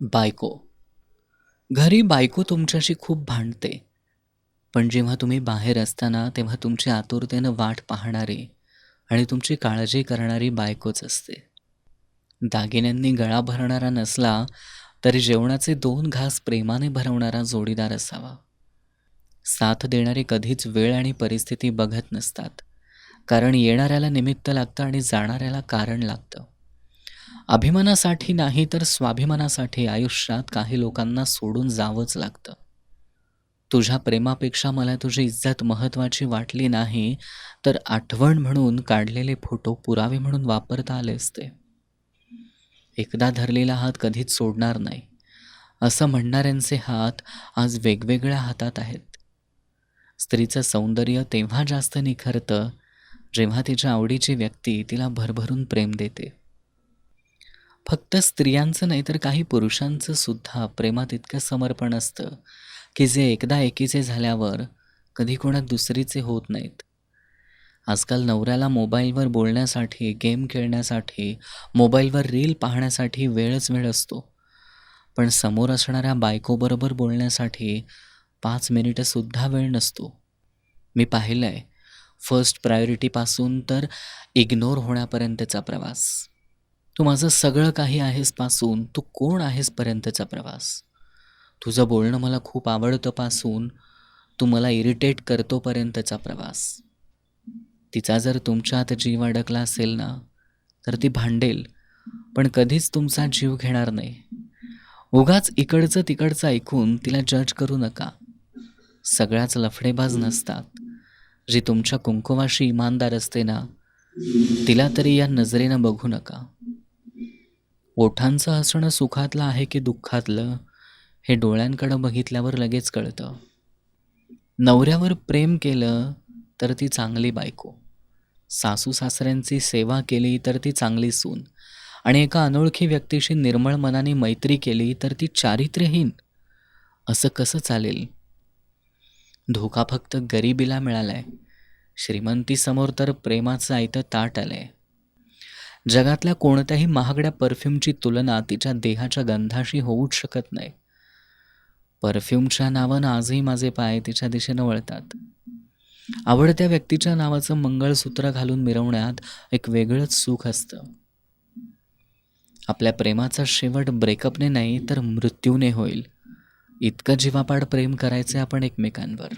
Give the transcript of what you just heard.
बायको. घरी बायको तुमच्याशी खूप भांडते. पण जेव्हा तुम्ही बाहेर असताना तेव्हा तुमची आतुरतेनं वाट पाहणारी आणि तुमची काळजी करणारी बायकोच असते. दागिन्यांनी गळा भरणारा नसला तरी जेवणाचे दोन घास प्रेमाने भरवणारा जोडीदार असावा. साथ देणारे कधीच वेळ आणि परिस्थिती बघत नसतात. कारण येणाऱ्याला निमित्त लागतं आणि जाणाऱ्याला कारण लागतं. अभिमानासाठी नाही तर स्वाभिमानासाठी आयुष्यात काही लोकांना सोडून जावंच लागतं. तुझ्या प्रेमापेक्षा मला तुझी इज्जत महत्त्वाची वाटली नाही तर आठवण म्हणून काढलेले फोटो पुरावे म्हणून वापरता आले असते. एकदा धरलेला हात कधीच सोडणार नाही. असं म्हणणाऱ्यांचे हात आज वेगवेगळ्या हातात आहेत. स्त्रीचं सौंदर्य तेव्हा जास्त निखरतं जेव्हा तिच्या आवडीची व्यक्ती तिला भरभरून प्रेम देते. फक्त स्त्रियांचं नाही तर काही पुरुषांचं सुद्धा प्रेमात इतकं समर्पण असतं की जे एकदा एकीचे झाल्यावर कधी कोणात दुसरीचे होत नाहीत. आजकाल नवऱ्याला मोबाईलवर बोलण्यासाठी गेम खेळण्यासाठी मोबाईलवर रील पाहण्यासाठी वेळच वेळ असतो. पण समोर असणाऱ्या बायकोबरोबर बोलण्यासाठी पाच मिनिटंसुद्धा वेळ नसतो. मी पाहिलं आहे फर्स्ट प्रायोरिटीपासून तर इग्नोर होण्यापर्यंतचा प्रवास. तू माझं सगळं काही आहेस पासून तू कोण आहेस पर्यंतचा प्रवास? तुझं बोलणं मला खूप आवडतं पासून तू मला इरिटेट करतोपर्यंतचा प्रवास. तिचा जर तुमच्यात जीव अडकला असेल ना तर ती भांडेल पण कधीच तुमचा जीव घेणार नाही. उगाच इकडचं तिकडचं ऐकून तिला जज करू नका. सगळ्याच लफडेबाज नसतात. जी तुमच्या कुंकुमाशी इमानदार असते ना तिला तरी या नजरेनं बघू नका. ओठांचं हसणं सुखातलं आहे की दुःखातलं हे डोळ्यांकडं बघितल्यावर लगेच कळतं. नवऱ्यावर प्रेम केलं तर ती चांगली बायको. सासू सासऱ्यांची सेवा केली तर ती चांगली सून. आणि एका अनोळखी व्यक्तीशी निर्मळ मनाने मैत्री केली तर ती चारित्र्यहीन. असं कसं चालेल? धोका फक्त गरिबीला मिळालाय. श्रीमंतीसमोर तर प्रेमाचं आयतं ताट आलंय. जगातल्या कोणत्याही महागड्या परफ्यूमची तुलना तिच्या देहाच्या गंधाशी होऊच शकत नाही. परफ्यूमच्या नावानं आजही माझे पाय तिच्या दिशेनं वळतात. आवडत्या व्यक्तीच्या नावाचं मंगळसूत्र घालून मिरवण्यात एक वेगळंच सुख असतं. आपल्या प्रेमाचा शेवट ब्रेकअपने नाही तर मृत्यूने होईल. इतकं जीवापाड प्रेम करायचे आपण एकमेकांवर.